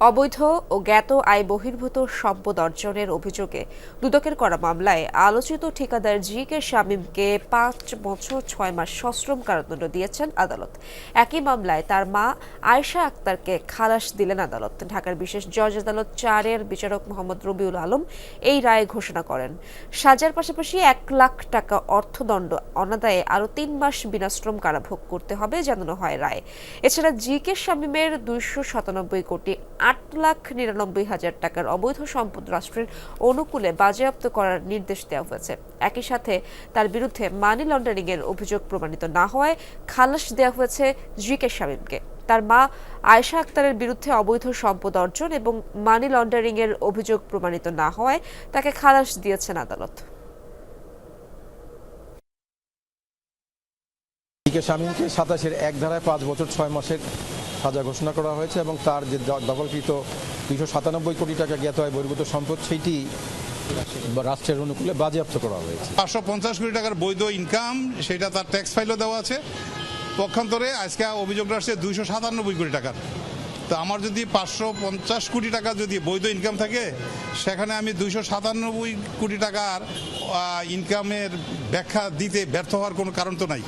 অবৈধ ও জ্ঞাত আয় বহির্ভূত সম্পদ অর্জনের অভিযোগে দুদকের করা মামলায় আলোচিত ঠিকাদার জি কে শামীমকে পাঁচ বছর ছয় মাস সশ্রম কারাদণ্ড দিয়েছেন আদালত। একই মামলায় তার মা আয়শা আক্তারকে খালাস দিলেন আদালত। ঢাকার বিশেষ জজ আদালত চারের বিচারক মোহাম্মদ রবিউল আলম এই রায় ঘোষণা করেন। সাজার পাশাপাশি এক লাখ টাকা অর্থদণ্ড অনাদায়ে আরও তিন মাস বিনাশ্রম কারাভোগ করতে হবে, জানানো হয় রায়। এছাড়া জি কে শামীমের দুইশো সাতানব্বই কোটি আট লাখ নিরানব্বই হাজার টাকার অবৈধ সম্পদ রাষ্ট্রের অনুকূলে বাজেয়াপ্ত করার নির্দেশ দেওয়া হয়েছে। একই সাথে তার বিরুদ্ধে মানি অভিযোগ প্রমাণিত না হওয়ায় খালাস দেওয়া হয়েছে শামীমকে। তার মা আয়েশা আক্তারের বিরুদ্ধে অবৈধ সম্পদ অর্জন এবং মানি অভিযোগ প্রমাণিত না হওয়ায় তাকে খালাস দিয়েছেন আদালত। শামীমকে সাতাশের এক ধারায় পাঁচ বছর, ছয় মাসের সাজা ঘোষণা করা হয়েছে এবং তার যে দখলকৃত দুইশো সাতানব্বই কোটি টাকা জ্ঞাত হয় বহির্ভূত সম্পদ, সেইটি রাষ্ট্রের অনুকূলে বাজেয়াপ্ত করা হয়েছে। পাঁচশো পঞ্চাশ কোটি টাকার বৈধ ইনকাম সেটা তার ট্যাক্স ফাইলও দেওয়া আছে। পক্ষান্তরে আজকে অভিযোগ আসছে দুইশো সাতানব্বই কোটি টাকার। তো আমার যদি পাঁচশো পঞ্চাশ কোটি টাকা যদি বৈধ ইনকাম থাকে, সেখানে আমি দুইশো সাতানব্বই কোটি টাকার ইনকামের ব্যাখ্যা দিতে ব্যর্থ হওয়ার কোনো কারণ তো নাই।